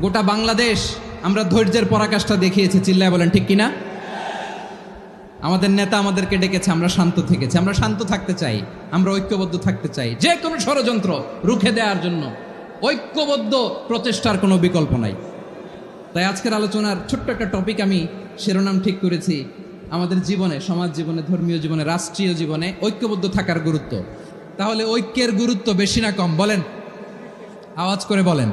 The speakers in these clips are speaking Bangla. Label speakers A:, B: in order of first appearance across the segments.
A: গোটা বাংলাদেশ আমরা ধৈর্যের পরাকাষ্ঠা দেখিয়েছি, চিল্লায় বলেন, ঠিক কিনা? আমাদের নেতা আমাদেরকে ডেকেছে, আমরা শান্ত থেকেছি। আমরা শান্ত থাকতে চাই, আমরা ঐক্যবদ্ধ থাকতে চাই। যে কোনো ষড়যন্ত্র রুখে দেওয়ার জন্য ঐক্যবদ্ধ প্রচেষ্টার কোনো বিকল্প নাই। তাই আজকের আলোচনার ছোট্ট একটা টপিক আমি শিরোনাম ঠিক করেছি, আমাদের জীবনে, সমাজ জীবনে, ধর্মীয় জীবনে, রাষ্ট্রীয় জীবনে ঐক্যবদ্ধ থাকার গুরুত্ব। তাহলে ঐক্যের গুরুত্ব বেশি না কম, বলেন? আওয়াজ করে বলেন।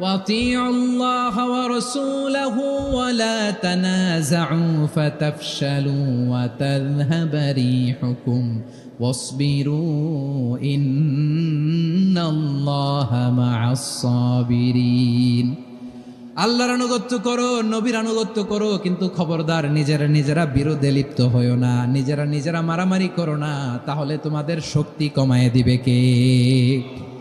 A: وَأَطِيعُوا اللَّهَ وَرَسُولَهُ وَلَا تَنَازَعُوا فَتَفْشَلُوا وَتَذْهَبَ رِيحُكُمْ وَاصْبِرُوا إِنَّ اللَّهَ مَعَ الصَّابِرِينَ আল্লাহর আনুগত্য করো নবীর আনুগত্য করো কিন্তু খবরদার নিজেরা নিজেরা বিরোধে লিপ্ত হয়েও না নিজেরা নিজেরা মারামারি করো না তাহলে তোমাদের শক্তি কমায় দিবে কে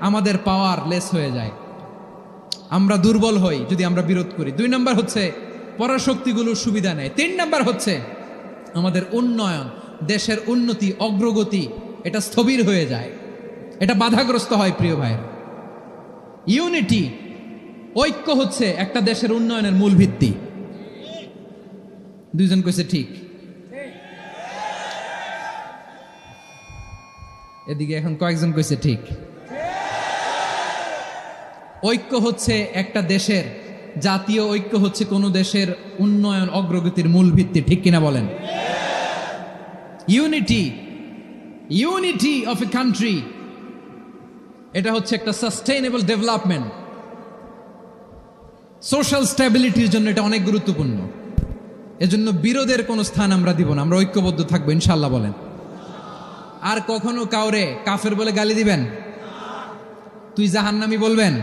A: আমাদের পাওয়ার লেস হয়ে যায়। আমরা দুর্বল হই যদি আমরা বিরোধ করি। দুই নম্বর হচ্ছে পরাশক্তিগুলোর সুবিধা নেয়। তিন নম্বর হচ্ছে আমাদের উন্নয়ন, দেশের উন্নতি, অগ্রগতি, এটা স্থবির হয়ে যায়। এটা বাধাগ্রস্ত হয়, প্রিয় ভাইয়ের। ইউনিটি ঐক্য হচ্ছে একটা দেশের উন্নয়নের মূল ভিত্তি। দুইজন কইছে ঠিক। এদিকে এখন কয়েকজন কইছে ঠিক। ঐক্য হচ্ছে একটা দেশের, জাতীয় ঐক্য হচ্ছে কোন দেশের উন্নয়ন অগ্রগতির মূল ভিত্তি, ঠিক কিনা বলেন? Unity unity of a country এটা হচ্ছে একটা সাস্টেইনেবল ডেভেলপমেন্ট সোশ্যাল স্ট্যাবিলিটির জন্য এটা অনেক গুরুত্বপূর্ণ। এজন্য বিরোধের কোনো স্থান আমরা দিব না, আমরা ঐক্যবদ্ধ থাকব ইনশাল্লাহ বলেন। আর কখনো কাউরে কাফের বলে গালি দিবেন? তুই জাহান্নামি বলবেন?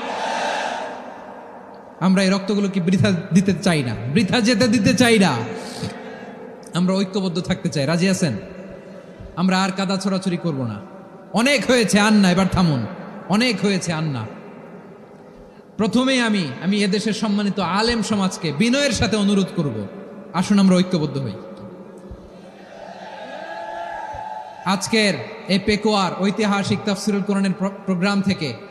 A: আমরা এই রক্তগুলোকে বৃথা দিতে চাই না। বৃথা যেতে দিতে চাই না। আমরা ঐক্যবদ্ধ থাকতে চাই। রাজি আছেন? আমরা আর কাদা ছড়াছড়ি করব না। অনেক হয়েছে আন্না, এবার থামুন। অনেক হয়েছে আন্না। প্রথমেই আমি আমি এদেশের সম্মানিত আলেম সমাজকে বিনয়ের সাথে অনুরোধ করব। আসুন আমরা ঐক্যবদ্ধ হই। আজকের এই পেকোয়ার ঐতিহাসিক তাফসিরুল কোরআনের প্র- প্রোগ্রাম থেকে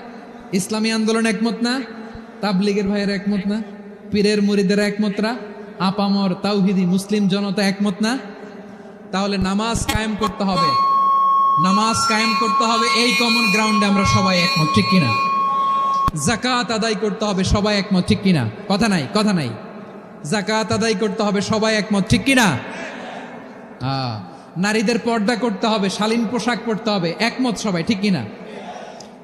A: ইসলামী আন্দোলন একমত না? তাবলিগের ভাইয়ের একমত না? পীরের মুরিদের একমত না? আপামর তাওহিদি মুসলিম জনতা একমত না? তাহলে নামাজ কায়েম করতে হবে। নামাজ কায়েম করতে হবে, এই কমন গ্রাউন্ডে আমরা সবাই একমত, ঠিক কিনা? জাকাত আদায় করতে হবে, সবাই একমত, ঠিক কিনা? কথা নাই কথা নাই। জাকাত আদায় করতে হবে, সবাই একমত, ঠিক কিনা? নারীদের পর্দা করতে হবে, শালীন পোশাক পরতে হবে, একমত সবাই, ঠিক কিনা?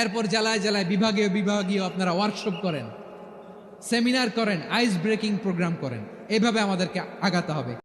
A: এরপর জেলায় জেলায় বিভাগীয় বিভাগীয় আপনারা ওয়ার্কশপ করেন সেমিনার করেন আইস ব্রেকিং প্রোগ্রাম করেন। এভাবে আমাদেরকে আগাতে হবে।